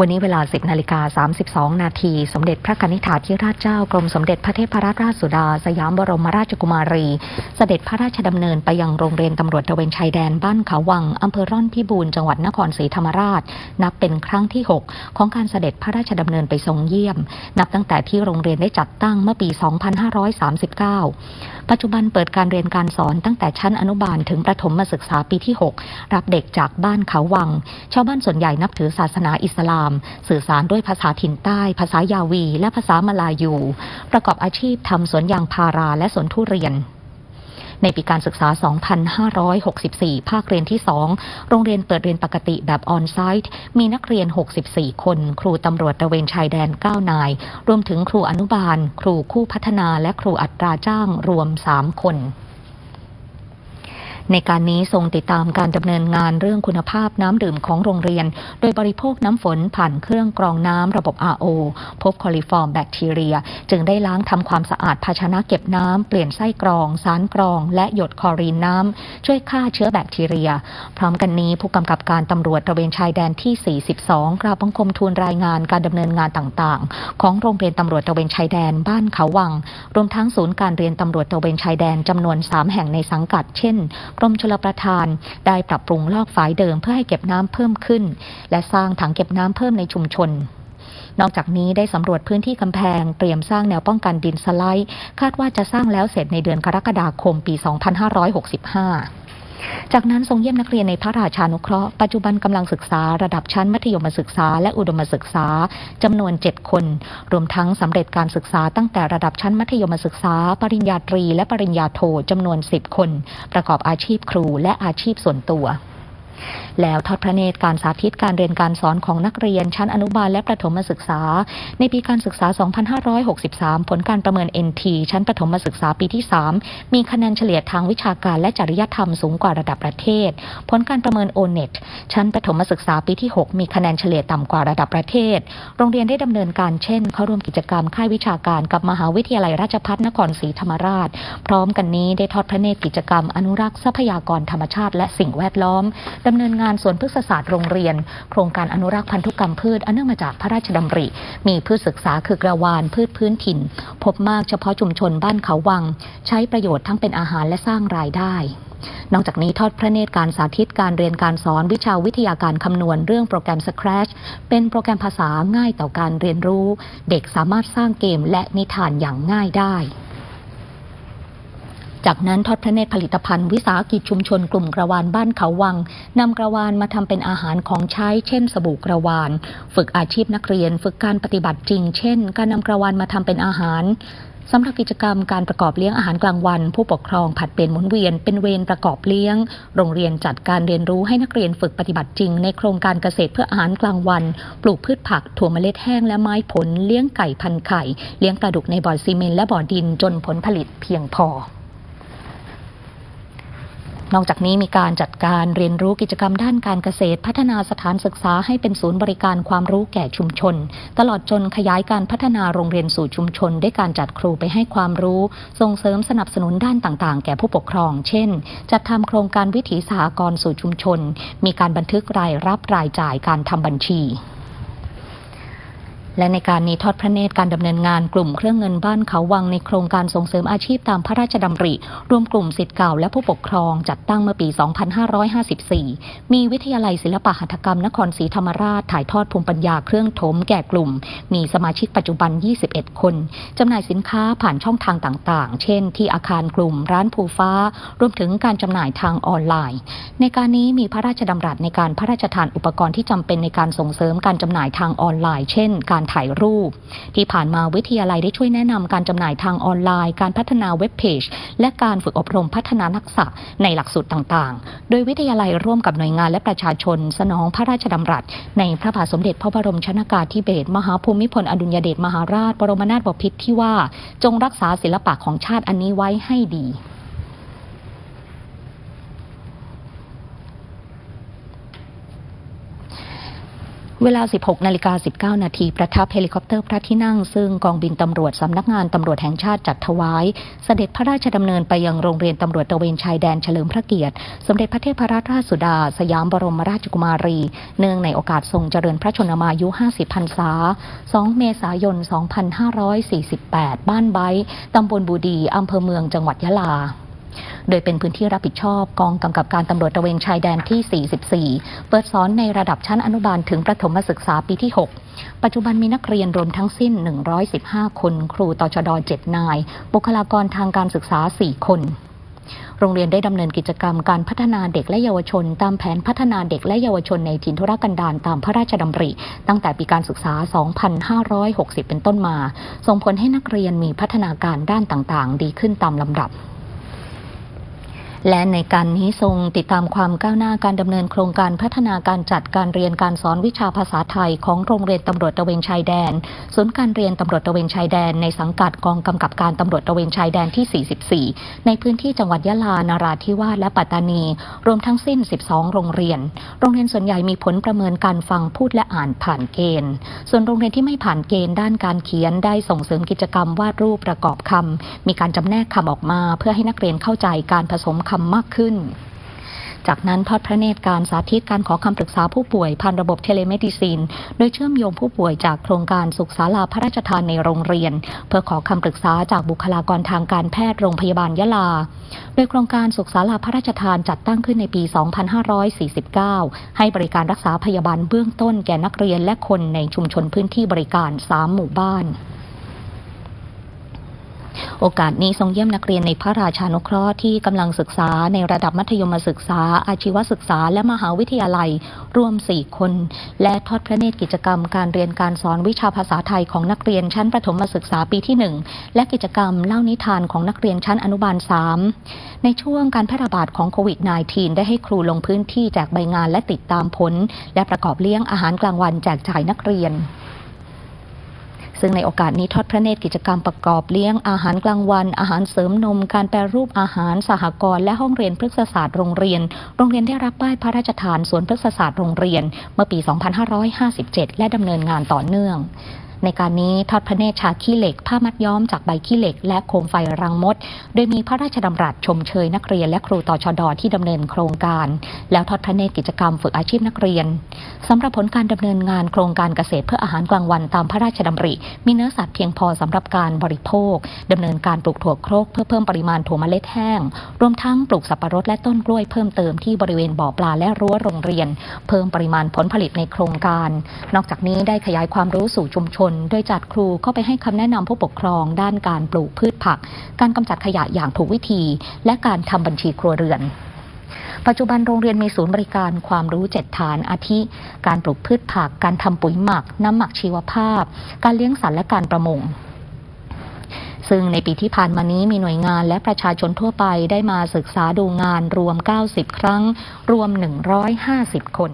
วันนี้เวลา 10นาฬิกา32 นาทีสมเด็จพระกนิษฐาธิราชเจ้ากรมสมเด็จพระเทพรัตนราชสุดา สยามบรมราชกุมารี เสด็จพระราชดำเนินไปยังโรงเรียนตำรวจตะเวนชายแดนบ้านเขาวังอำเภอร่อนพิบูรณ์จังหวัดนครศรีธรรมราช นับเป็นครั้งที่ 6 ของการเสด็จพระราชดำเนินไปทรงเยี่ยม นับตั้งแต่ที่โรงเรียนได้จัดตั้งเมื่อปี 2539 ปัจจุบันเปิดการเรียนการสอนตั้งแต่ชั้นอนุบาลถึงประถมศึกษาปีที่ 6 รับเด็กจากบ้านเขาวัง ชาวบ้านส่วนใหญ่นับถือศาสนาอิสลามสื่อสารด้วยภาษาถิ่นใต้ ภาษายาวี และภาษามลายู ประกอบอาชีพทำสวนยางพาราและสวนทุเรียนในปีการศึกษา 2564 ภาคเรียนที่ 2 โรงเรียนเปิดเรียนปกติแบบออนไซต์ มีนักเรียน 64 คน ครูตำรวจตระเวนชายแดน 9 นาย รวมถึงครูอนุบาล ครูคู่พัฒนา และครูอัตราจ้าง รวม 3 คน ในการนี้ทรงติดตามการดำเนินงานเรื่องคุณภาพน้ำดื่มของโรงเรียน โดยบริโภคน้ำฝนผ่านเครื่องกรองน้ำระบบ RO พบคอลิฟอร์มแบคทีเรีย จึงได้ล้างทำความสะอาดภาชนะเก็บน้ำเปลี่ยนไส้กรอง สารกรอง และหยดคลอรีนน้ำช่วยฆ่าเชื้อแบคทีเรีย พร้อมกันนี้ผู้กำกับการตำรวจตระเวนชายแดนที่ 42 กราบบังคมทูลรายงานการดำเนินงานต่างๆ ของโรงเรียนตำรวจตระเวนชายแดนบ้านเขาวัง รวมทั้งศูนย์การเรียนตำรวจตระเวนชายแดนจำนวน 3 แห่งในสังกัด เช่นกรมชลประทาน ได้ปรับปรุงลอกฝายเดิมเพื่อให้เก็บน้ำเพิ่มขึ้น และสร้างถังเก็บน้ำเพิ่มในชุมชนนอกจากนี้ได้สำรวจพื้นที่กำแพง เตรียมสร้างแนวป้องกันดินสไลด์ คาดว่าจะสร้างแล้วเสร็จในเดือนกรกฎาคมปี 2565 จากนั้นทรงเยี่ยมนักเรียนในพระราชานุเคราะห์ปัจจุบันกำลังศึกษาระดับชั้นมัธยมศึกษาและอุดมศึกษาจำนวน 7 คน รวมทั้งสำเร็จการศึกษาตั้งแต่ระดับชั้นมัธยมศึกษา ปริญญาตรี และปริญญาโทจำนวน 10 คน ประกอบอาชีพครูและอาชีพส่วนตัว แล้วทอดพระเนตรการสาธิตการเรียนการสอนของนักเรียนชั้นอนุบาลและประถมศึกษา ในปีการศึกษา 2563 ผลการประเมิน NT ชั้นประถมศึกษาปีที่ 3 มีคะแนนเฉลี่ยทางวิชาการและจริยธรรมสูงกว่าระดับประเทศ ผลการประเมิน ONET ชั้นประถมศึกษาปีที่ 6 มีคะแนนเฉลี่ยต่ำกว่าระดับประเทศ โรงเรียนได้ดำเนินการเช่น เข้าร่วมกิจกรรมค่ายวิชาการกับมหาวิทยาลัยราชภัฏนครศรีธรรมราช พร้อมกันนี้ได้ทอดพระเนตรกิจกรรมอนุรักษ์ทรัพยากรธรรมชาติและสิ่งแวดล้อมดำเนินงานสวนพฤกษศาสตร์โรงเรียน โครงการอนุรักษ์พันธุกรรมพืชอันเนื่องมาจากพระราชดำริ มีพืชศึกษาคือกระวานพืชพื้นถิ่น พบมากเฉพาะชุมชนบ้านเขาวัง ใช้ประโยชน์ทั้งเป็นอาหารและสร้างรายได้นอกจากนี้ทอดพระเนตรการสาธิตการเรียนการสอนวิชาวิทยาการคำนวณเรื่องโปรแกรม Scratch เป็นโปรแกรมภาษาง่ายต่อการเรียนรู้ เด็กสามารถสร้างเกมและนิทานอย่างง่ายได้ จากนั้นทอดพระเนตรผลิตภัณฑ์วิสาหกิจชุมชนกลุ่มกระวานบ้านเขาวังนำกระวานมาทำเป็นอาหารของใช้ เช่น สบู่กระวาน ฝึกอาชีพนักเรียน ฝึกการปฏิบัติจริง เช่น การนำกระวานมาทำเป็นอาหารสำหรับกิจกรรมการประกอบเลี้ยงอาหารกลางวัน ผู้ปกครองผัดเปลี่ยนหมุนเวียนเป็นเวรประกอบเลี้ยง โรงเรียนจัดการเรียนรู้ให้นักเรียนฝึกปฏิบัติจริง ในโครงการเกษตรเพื่ออาหารกลางวัน ปลูกพืชผักถั่วเมล็ดแห้งและไม้ผลเลี้ยงไก่พันไข่ เลี้ยงปลาดุกในบ่อซีเมนต์และบ่อดินจนผลผลิตเพียงพอ นอกจากนี้มีการจัดการเรียนรู้กิจกรรมด้านการเกษตร พัฒนาสถานศึกษาให้เป็นศูนย์บริการความรู้แก่ชุมชน ตลอดจนขยายการพัฒนาโรงเรียนสู่ชุมชน ด้วยการจัดครูไปให้ความรู้ ส่งเสริมสนับสนุนด้านต่างๆ แก่ผู้ปกครอง เช่น จัดทำโครงการวิถีสหกรณ์สู่ชุมชน มีการบันทึกรายรับรายจ่ายการทำบัญชี และในการนี้ทอดพระเนตรการดำเนินงานกลุ่มเครื่องเงินบ้านเขาวังในโครงการส่งเสริมอาชีพตามพระราชดำริ รวมกลุ่มสิทธิ์เก่าและผู้ปกครองจัดตั้งเมื่อปี 2554 มีวิทยาลัยศิลปะหัตถกรรมนครศรีธรรมราชถ่ายทอดภูมิปัญญาเครื่องถมแก่กลุ่ม มีสมาชิกปัจจุบัน 21 คนจำหน่ายสินค้าผ่านช่องทางต่างๆ เช่น ที่อาคารกลุ่มร้านภูฟ้า รวมถึงการจำหน่ายทางออนไลน์ ในการนี้มีพระราชดำรัสในการพระราชทานอุปกรณ์ที่จำเป็นในการส่งเสริมการจำหน่ายทางออนไลน์ เช่น การถ่ายรูป ที่ผ่านมาวิทยาลัยได้ช่วยแนะนำการจำหน่ายทางออนไลน์ การพัฒนาเว็บเพจและการฝึกอบรมพัฒนาทักษะในหลักสูตรต่างๆ โดยวิทยาลัยร่วมกับหน่วยงานและประชาชน สนองพระราชดำรัส ในพระบาทสมเด็จพระบรมชนากาธิเบศรมหาภูมิพลอดุลยเดชมหาราช บรมนาถบพิตรที่ว่า จงรักษาศิลปะของชาติอันนี้ไว้ให้ดี เวลา 16 นาฬิกา 19 นาทีประทับเฮลิคอปเตอร์พระที่นั่ง ซึ่งกองบินตำรวจสำนักงานตำรวจแห่งชาติจัดถวาย เสด็จพระราชดำเนินไปยังโรงเรียนตำรวจตะเวนชายแดนเฉลิมพระเกียรติ สมเด็จพระเทพรัตนราชสุดา สยามบรมราชกุมารี เนื่องในโอกาสทรงเจริญพระชนมายุ 50 พรรษา 2 เมษายน 2548 บ้านไบตำบลบูดีอำเภอเมืองจังหวัดยะลา โดยเป็นพื้นที่รับผิดชอบกองกำกับการตำรวจตระเวนชายแดนที่ 44 เปิดสอนในระดับชั้นอนุบาลถึงประถมศึกษาปีที่ 6 ปัจจุบันมีนักเรียนรวมทั้งสิ้น 115 คน ครูตชด 7 นาย บุคลากรทางการศึกษา 4 คนโรงเรียนได้ดำเนินกิจกรรมการพัฒนาเด็กและเยาวชน ตามแผนพัฒนาเด็กและเยาวชนในถิ่นทุรกันดารตามพระราชดำริ ตั้งแต่ปีการศึกษา 2560 เป็นต้นมา ส่งผลให้นักเรียนมีพัฒนาการด้านต่างๆ ดีขึ้นตามลำดับ และในการนี้ทรงติดตามความก้าวหน้าการดำเนินโครงการพัฒนาการจัดการเรียนการสอนวิชาภาษาไทยของโรงเรียนตำรวจตะเวนชายแดนศูนย์การเรียนตำรวจตะเวนชายแดนในสังกัดกองกำกับการตำรวจตะเวนชายแดนที่ 44 ในพื้นที่จังหวัดยะลา นาราธิวาส และปัตตานี รวมทั้งสิ้น 12 โรงเรียน โรงเรียนส่วนใหญ่มีผลประเมินการฟังพูดและอ่านผ่านเกณฑ์ ส่วนโรงเรียนที่ไม่ผ่านเกณฑ์ด้านการเขียนได้ส่งเสริมกิจกรรมวาดรูปประกอบคำมีการจำแนกคำออกมา เพื่อให้นักเรียนเข้าใจการผสมคำมากขึ้น จากนั้นทอดพระเนตรการสาธิตการขอคำปรึกษาผู้ป่วยผ่านระบบเทเลเมดิซิน โดยเชื่อมโยงผู้ป่วยจากโครงการสุขศาลาพระราชทานในโรงเรียน เพื่อขอคำปรึกษาจากบุคลากรทางการแพทย์โรงพยาบาลยะลา โดยโครงการสุขศาลาพระราชทานจัดตั้งขึ้นในปี 2549 ให้บริการรักษาพยาบาลเบื้องต้นแก่นักเรียนและคนในชุมชนพื้นที่บริการ 3 หมู่บ้าน โอกาสนี้ทรงเยี่ยมนักเรียนในพระราชานุเคราะห์ที่กำลังศึกษาในระดับมัธยมศึกษา อาชีวศึกษา และมหาวิทยาลัยรวม 4 คน และทอดพระเนตรกิจกรรมการเรียนการสอนวิชาภาษาไทยของนักเรียนชั้นประถมศึกษาปีที่ 1 และกิจกรรมเล่านิทานของนักเรียนชั้นอนุบาล 3 ในช่วงการแพร่ระบาดของโควิด -19 ได้ให้ครูลงพื้นที่แจกใบงานและติดตามผล และประกอบเลี้ยงอาหารกลางวันแจกจ่ายนักเรียน ซึ่งในโอกาสนี้ทอดพระเนตรกิจกรรมประกอบเลี้ยงอาหารกลางวัน อาหารเสริมนม การแปรรูปอาหารสหกรณ์และห้องเรียนพฤกษศาสตร์โรงเรียน โรงเรียนได้รับป้ายพระราชทานสวนพฤกษศาสตร์โรงเรียน เมื่อปี 2557 และดำเนินงานต่อเนื่อง ในการนี้ทอดพระเนตรฉาขี้เหล็ก ผ้ามัดย้อมจากใบขี้เหล็ก และโคมไฟรังมด โดยมีพระราชดำรัสชมเชยนักเรียนและครูต่อชดอที่ดำเนินโครงการ แล้วทอดพระเนตรกิจกรรมฝึกอาชีพนักเรียนสำหรับผลการดำเนินงานโครงการเกษตรเพื่ออาหารกลางวันตามพระราชดำริ มีเนื้อสัตว์เพียงพอสำหรับการบริโภคดำเนินการปลูกถั่วโครกเพื่อเพิ่มปริมาณถั่วเมล็ดแห้ง รวมทั้งปลูกสับปะรดและต้นกล้วยเพิ่มเติมที่บริเวณบ่อปลาและรั้วโรงเรียน เพิ่มปริมาณผลผลิตในโครงการ นอกจากนี้ได้ขยายความรู้สู่ชุมชนน โดยจัดครูเข้าไปให้คำแนะนำผู้ปกครอง ด้านการปลูกพืชผัก การกำจัดขยะอย่างถูกวิธี และการทำบัญชีครัวเรือนปัจจุบันโรงเรียนมีศูนย์บริการความรู้เจ็ดฐานอาทิ การปลูกพืชผัก การทำปุ๋ยหมัก น้ำหมักชีวภาพ การเลี้ยงสัตว์และการประมง ซึ่งในปีที่ผ่านมานี้มีหน่วยงานและประชาชนทั่วไปได้มาศึกษาดูงานรวม 90 ครั้ง รวม 150 คน